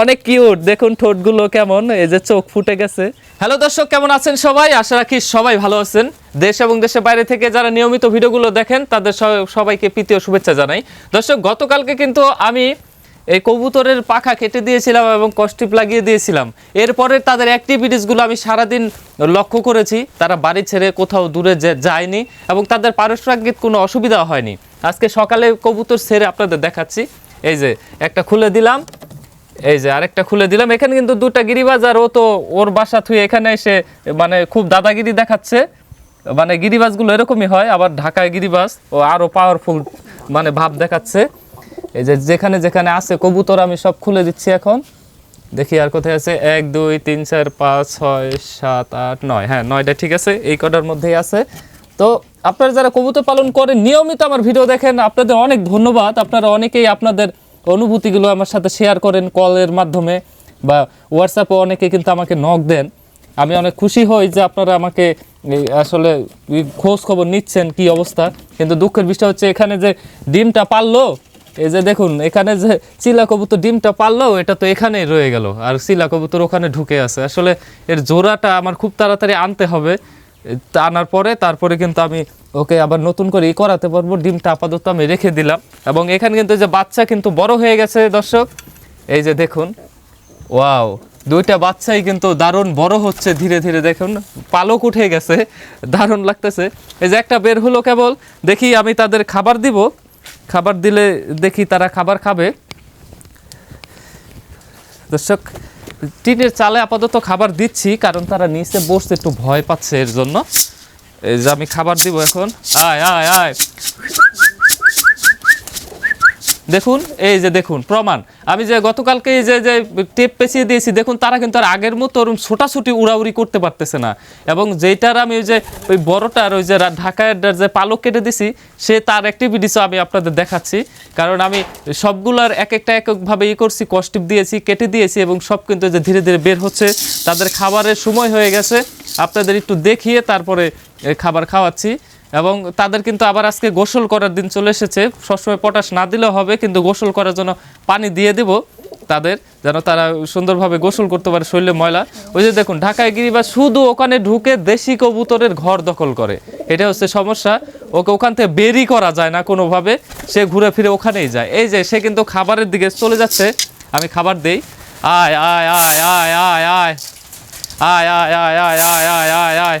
অনেক কিউট দেখুন ঠোঁটগুলো কেমন, এই যে চোখ ফুটে গেছে। হ্যালো দর্শক, কেমন আছেন সবাই? আশা রাখি সবাই ভালো আছেন। দেশ এবং দেশের বাইরে থেকে যারা নিয়মিত ভিডিওগুলো দেখেন, তাদের সবাইকে প্রীতি ও শুভেচ্ছা জানাই। দর্শক, গতকালকে কিন্তু আমি এই কবুতরের পাখা কেটে দিয়েছিলাম এবং কস্টিপ লাগিয়ে দিয়েছিলাম। এরপরে তাদের অ্যাক্টিভিটিসগুলো আমি সারাদিন লক্ষ্য করেছি। তারা বাড়ি ছেড়ে কোথাও দূরে যায়নি এবং তাদের পারস্পরিক কোনো অসুবিধা হয়নি। আজকে সকালে কবুতর ছেড়ে আপনাদের দেখাচ্ছি। এই যে, একটা খুলে দিলাম। এই যে আরেকটা খুলে দিলাম। এখানে কিন্তু দুটা গিরিবাজ আর ও তো ওর বাসা থুয়ে এখানে এসে মানে খুব দাদাগিরি দেখাচ্ছে। মানে গিরিবাজগুলো এরকমই হয়, আবার ঢাকায় গিরিবাজ, ও আরও পাওয়ারফুল মানে ভাব দেখাচ্ছে। এই যে যেখানে যেখানে আছে, কবুতর আমি সব খুলে দিচ্ছি এখন। দেখি আর কোথায় আছে। এক, দুই, তিন, চার, পাঁচ, ছয়, সাত, আট, নয়। হ্যাঁ নয়টা ঠিক আছে, এই কটার মধ্যেই আছে। তো আপনারা যারা কবুতর পালন করেন, নিয়মিত আমার ভিডিও দেখেন। আপনাদের অনেক ধন্যবাদ। আপনারা অনেকেই আপনাদের অনুভূতিগুলো আমার সাথে শেয়ার করেন কলের মাধ্যমে বা হোয়াটসঅ্যাপে অনেকে কিন্তু আমাকে নক দেন। আমি অনেক খুশি হই যে আপনারা আমাকে আসলে খোঁজ খবর নিচ্ছেন কি অবস্থা। কিন্তু দুঃখের বিষয় হচ্ছে এখানে যে ডিমটা পারল, এই যে দেখুন, এখানে যে চিলা কবুতর ডিমটা পারল, এটা তো এখানেই রয়ে গেল। আর চিলা কবুতর ওখানে ঢুকে আছে। আসলে এর জোড়াটা আমার খুব তাড়াতাড়ি আনতে হবে। আনার পরে তারপরে কিন্তু আমি ওকে আবার নতুন করে ই করাতে পারব। ডিমটা আপাতত আমি রেখে দিলাম। এবং এখানে কিন্তু যে বাচ্চা কিন্তু বড় হয়ে গেছে দর্শক, এই যে দেখুন, ওয়াও, দুইটা বাচ্চাই কিন্তু দারুণ বড় হচ্ছে ধীরে ধীরে, দেখুন, পালক উঠে গেছে, দারুণ লাগতেছে। এই যে একটা বের হলো কেবল, দেখি আমি তাদের খাবার দিব। খাবার দিলে দেখি তারা খাবার খাবে। দর্শক টিনের চালে আপাতত খাবার দিচ্ছি, কারণ তারা নিচে বসতে একটু ভয় পাচ্ছে এর জন্য। এই যে আমি খাবার দিব এখন। আয় আয় আয়। দেখুন, এই যে দেখুন, প্রমাণ। আমি যে গতকালকে এই যে যে টেপ পেঁচিয়ে দিয়েছি, দেখুন, তারা কিন্তু আর আগের মতো ওরকম ছোটাছুটি, উড়াউড়ি করতে পারতেছে না। এবং যেটার আমি ওই যে, ওই বড়টার, ওই যে ঢাকায় যে পালক কেটে দিছি, সে তার অ্যাক্টিভিটিসও আমি আপনাদের দেখাচ্ছি। কারণ আমি সবগুলোর এক একটা এককভাবে ই করছি কস্টিপ দিয়েছি, কেটে দিয়েছি এবং সব কিন্তু যে ধীরে ধীরে বের হচ্ছে। তাদের খাবারের সময় হয়ে গেছে। আপনাদের একটু দেখিয়ে তারপরে খাবার খাওয়াচ্ছি। এবং তাদের কিন্তু আবার আজকে গোসল করার দিন চলে এসেছে সবসময় পটাশ না দিলেও হবে কিন্তু গোসল করার জন্য পানি দিয়ে দেব তাদের যেন তারা সুন্দরভাবে গোসল করতে পারে শরীরে ময়লা ওই যে দেখুন ঢাকায় গিরিবাস শুধু ওখানে ঢুকে দেশি কবুতরের ঘর দখল করে এটা হচ্ছে সমস্যা ওকে ওখান থেকে বেরি করা যায় না কোনোভাবে সে ঘুরে ফিরে ওখানেই যায় এই যে সে কিন্তু খাবারের দিকে চলে যাচ্ছে আমি খাবার দেই আয় আয় আয় আয় আয় আয় আয় আয় আয় আয় আয় আয় আয়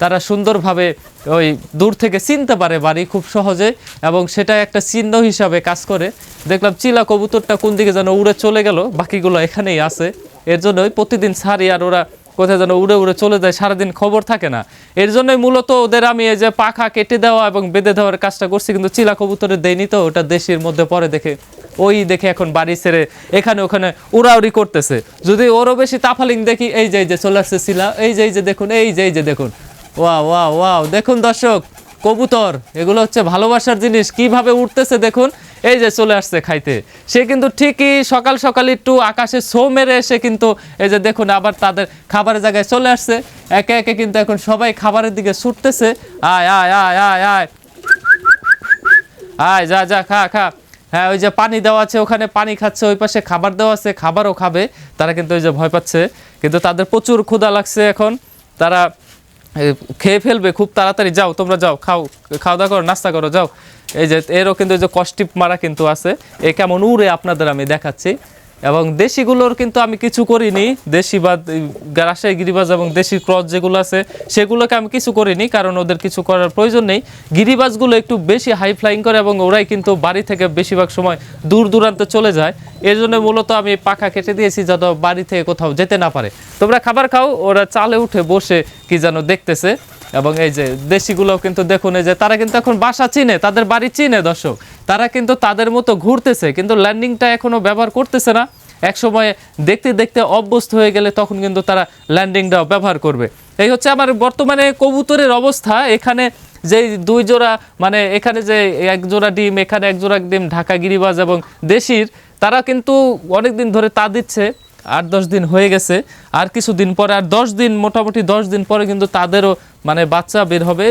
তারা সুন্দরভাবে ওই দূর থেকে চিনতে পারে বাড়ি খুব সহজে এবং সেটা একটা চিহ্ন হিসাবে কাজ করে। দেখলাম চিলা কবুতরটা কোন দিকে যেন উড়ে চলে গেল, বাকিগুলো এখানেই আছে। এর জন্যই প্রতিদিন সারি আর ওরা কোথায় যেন উড়ে উড়ে চলে যায়, সারাদিন খবর থাকে না। এর জন্যই মূলত ওদের আমি এই যে পাখা কেটে দেওয়া এবং বেঁধে দেওয়ার কাজটা করছি, কিন্তু চিলা কবুতরের দেয়নি তো, ওটা দেশের মধ্যে পরে দেখে, ওই দেখে এখন বাড়ি ছেড়ে এখানে ওখানে উড়াউড়ি করতেছে। যদি ওরও বেশি তাফালিং দেখি, এই যে এই যে চলে আসছে চিলা, এই যে এই যে দেখুন, এই যে এই যে দেখুন। ওয়া ওয়া ওয়াও দেখুন দর্শক, কবুতর, এগুলো হচ্ছে ভালোবাসার জিনিস। কীভাবে উঠতেছে দেখুন, এই যে চলে আসছে খাইতে। সে কিন্তু ঠিকই সকাল সকাল একটু আকাশে ছো মেরে এসে কিন্তু এই যে দেখুন আবার তাদের খাবারের জায়গায় চলে আসছে। একে একে কিন্তু এখন সবাই খাবারের দিকে ছুটতেছে। আয় আয় আয় আয় আয়। আয়, যা যা, খা খা। হ্যাঁ ওই যে পানি দেওয়া আছে, ওখানে পানি খাচ্ছে, ওই পাশে খাবার দেওয়া আছে, খাবারও খাবে। তারা কিন্তু ওই যে ভয় পাচ্ছে। কিন্তু তাদের প্রচুর ক্ষুধা লাগছে এখন। তারা খেয়ে ফেলবে, খুব তাড়াতাড়ি যাও, তোমরা যাও, খাও, খাওয়া দাওয়া করো, নাস্তা করো, যাও। এই যে, এরও কিন্তু যে কষ্টিপ মারা কিন্তু আছে। এ কেমন উড়ে আপনাদের আমি দেখাচ্ছি। এবং দেশিগুলোর কিন্তু আমি কিছু করিনি। দেশি বা রাজশাহী গিরিবাজ এবং দেশি ক্রস যেগুলো আছে, সেগুলোকে আমি কিছু করিনি কারণ ওদের কিছু করার প্রয়োজন নেই। গিরিবাজগুলো একটু বেশি হাই ফ্লাইং করে এবং ওরাই কিন্তু বাড়ি থেকে বেশিরভাগ সময় দূর দূরান্তে চলে যায়। এর জন্য মূলত আমি পাখা কেটে দিয়েছি যাতে বাড়ি থেকে কোথাও যেতে না পারে। তোমরা খাবার খাও, ওরা চালে উঠে বসে কি যেন দেখতেছে। এবং এই যে দেশিগুলোও কিন্তু দেখুন, এই যে তারা কিন্তু এখন বাসা চিনে, তাদের বাড়ি চিনে, দর্শক। তারা কিন্তু তাদের মতো ঘুরতেছে, কিন্তু ল্যান্ডিংটা এখনও ব্যবহার করতেছে না। এক সময় দেখতে দেখতে অভ্যস্ত হয়ে গেলে তখন কিন্তু তারা ল্যান্ডিংটাও ব্যবহার করবে। এই হচ্ছে আমার বর্তমানে কবুতরের অবস্থা। এখানে যে দুই জোড়া মানে এখানে যে এক জোড়া ডিম, এখানে এক জোড়া ডিম, ঢাকা গিরিবাজ এবং দেশির, তারা কিন্তু অনেক দিন ধরে তা দিচ্ছে। আট দশ দিন হয়ে গেছে, আর কিছু দিন পরে, আর দশ দিন, মোটামুটি দশ দিন পরে কিন্তু তাদেরও মানে বাচ্চা বের হবে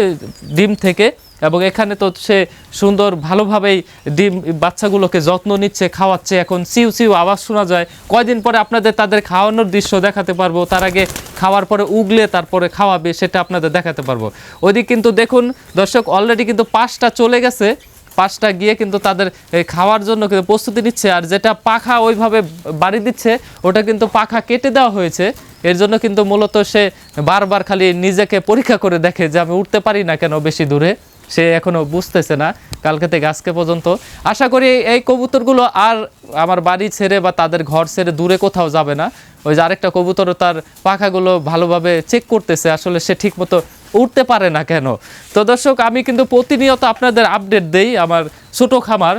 ডিম থেকে এবং এখানে তো সে সুন্দর ভালোভাবেই ডিম, বাচ্চাগুলোকে যত্ন নিচ্ছে, খাওয়াচ্ছে। এখন সিউ সিউ আওয়াজ শোনা যায়। কয়দিন পরে আপনাদের তাদের খাওয়ানোর দৃশ্য দেখাতে পারব। তার আগে খাওয়ার পরে উগলে, তারপরে খাওয়াবে, সেটা আপনাদের দেখাতে পারব। ওইদিক কিন্তু দেখুন, দর্শক অলরেডি কিন্তু পাঁচটা চলে গেছে। পাঁচটা গিয়ে কিন্তু তাদের খাওয়ার জন্য কিন্তু প্রস্তুতি নিচ্ছে। আর যেটা পাখা ওইভাবে বাড়ি দিচ্ছে, ওটা কিন্তু পাখা কেটে দেওয়া হয়েছে। এর জন্য কিন্তু মূলত সে বারবার খালি নিজেকে পরীক্ষা করে দেখে যে আমি উঠতে পারি না কেন বেশি দূরে। সে এখনও বুঝতেছে না কালকে থেকে আজকে পর্যন্ত। আশা করি এই কবুতরগুলো আর আমার বাড়ি ছেড়ে বা তাদের ঘর ছেড়ে দূরে কোথাও যাবে না। ওই যে আরেকটা কবুতরও তার পাখাগুলো ভালোভাবে চেক করতেছে। আসলে সে ঠিকমতো উঠতে পারে না কেন? তো দর্শক, আমি কিন্তু প্রতিনিয়ত আপনাদের আপডেট দেই আমার ছোট খামার,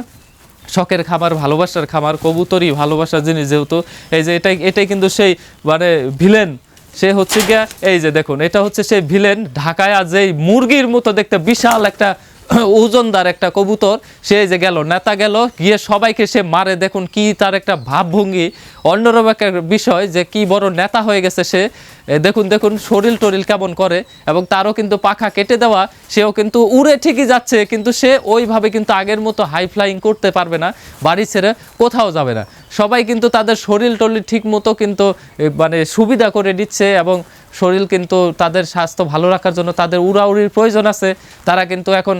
শখের খামার, ভালোবাসার খামার, কবুতরই ভালোবাসার জিনিস যেহেতু। এই যে এটাই এটাই কিন্তু সেই মানে ভিলেন সে হচ্ছে গিয়া, এই যে দেখুন, এটা হচ্ছে সেই ভিলেন ঢাকায় আজ এই মুরগির মতো দেখতে বিশাল একটা ওজনদার একটা কবুতর, সে যে গেল, নেতা গেল, গিয়ে সবাইকে সে মারে, দেখুন কি তার একটা ভাবভঙ্গি। অন্যরকম একটা বিষয় যে কি বড় নেতা হয়ে গেছে সে দেখুন দেখুন শরীর টরিল কেমন করে, এবং তারও কিন্তু পাখা কেটে দেওয়া, সেও কিন্তু উড়ে ঠিকই যাচ্ছে, কিন্তু সে ওইভাবে কিন্তু আগের মতো হাই ফ্লাইং করতে পারবে না, বাড়ি ছেড়ে কোথাও যাবে না। সবাই কিন্তু তাদের শরীর টরিল ঠিক মতো কিন্তু মানে সুবিধা করে দিচ্ছে, এবং শরীর কিন্তু তাদের স্বাস্থ্য ভালো রাখার জন্য তাদের উড়াউড়ির প্রয়োজন আছে, তারা কিন্তু এখন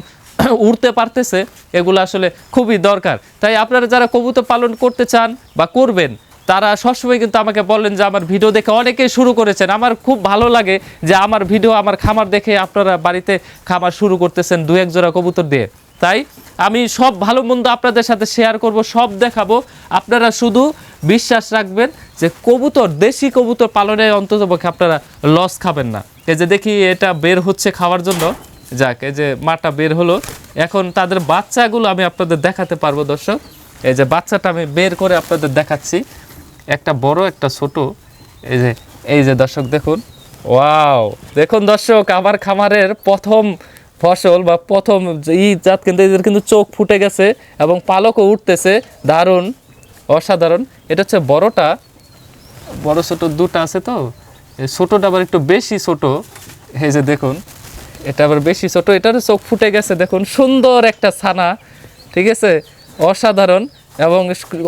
উড়তে পারতেছে, এগুলো আসলে খুবই দরকার। তাই আপনারা যারা কবুতর পালন করতে চান বা করবেন তারা সবসময় কিন্তু আমাকে বলেন যে আমার ভিডিও দেখে অনেকেই শুরু করেছেন। আমার খুব ভালো লাগে যে আমার ভিডিও, আমার খামার দেখে আপনারা বাড়িতে খামার শুরু করতেছেন দু এক জোড়া কবুতর দিয়ে। তাই আমি সব ভালো মন্দ আপনাদের সাথে শেয়ার করব, সব দেখাবো। আপনারা শুধু বিশ্বাস রাখবেন যে কবুতর, দেশি কবুতর পালনে অন্ততপক্ষে আপনারা লস খাবেন না। এই যে দেখি এটা বের হচ্ছে খাওয়ার জন্য। যাক, এই যে মাটা বের হলো। এখন তাদের বাচ্চাগুলো আমি আপনাদের দেখাতে পারব দর্শক। এই যে বাচ্চাটা আমি বের করে আপনাদের দেখাচ্ছি। একটা বড়, একটা ছোট। এই যে এই যে দর্শক দেখুন। ওয়াও! দেখুন দর্শক আমার খামারের প্রথম ফসল বা প্রথম ই জাত কিন্তু, এদের কিন্তু চোখ ফুটে গেছে এবং পালকও উঠতেছে। দারুণ, অসাধারণ। এটা হচ্ছে বড়টা। বড়, ছোট দুটা আছে তো? ছোটটা আবার একটু বেশি ছোট। এই যে দেখুন, এটা আবার বেশি ছোট। এটারও চোখ ফুটে গেছে, দেখুন। সুন্দর একটা ছানা, ঠিক আছে? অসাধারণ। এবং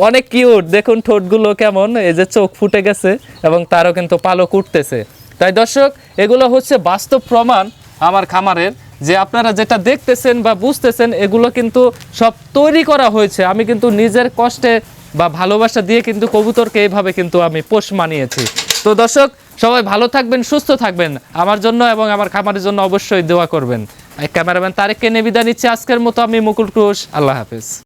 অনেক কিউট দেখুন ঠোঁটগুলো কেমন, এই যে চোখ ফুটে গেছে এবং তারও কিন্তু পালক উঠতেছে। তাই দর্শক, এগুলো হচ্ছে বাস্তব প্রমাণ আমার খামারের যে আপনারা যেটা দেখতেছেন বা বুঝতেছেন, এগুলো কিন্তু সব তৈরি করা হয়েছে। আমি কিন্তু নিজের কষ্টে বা ভালোবাসা দিয়ে কিন্তু কবুতরকে এইভাবে কিন্তু আমি পোষ মানিয়েছি। তো দর্শক, সবাই ভালো থাকবেন, সুস্থ থাকবেন। আমার জন্য এবং আমার খামারের জন্য অবশ্যই দোয়া করবেন। ক্যামেরাম্যান তারেককে নিয়ে বিদায় নিচ্ছি। আজকের মতো আমি মুকুল ঘোষ। আল্লাহ হাফিজ।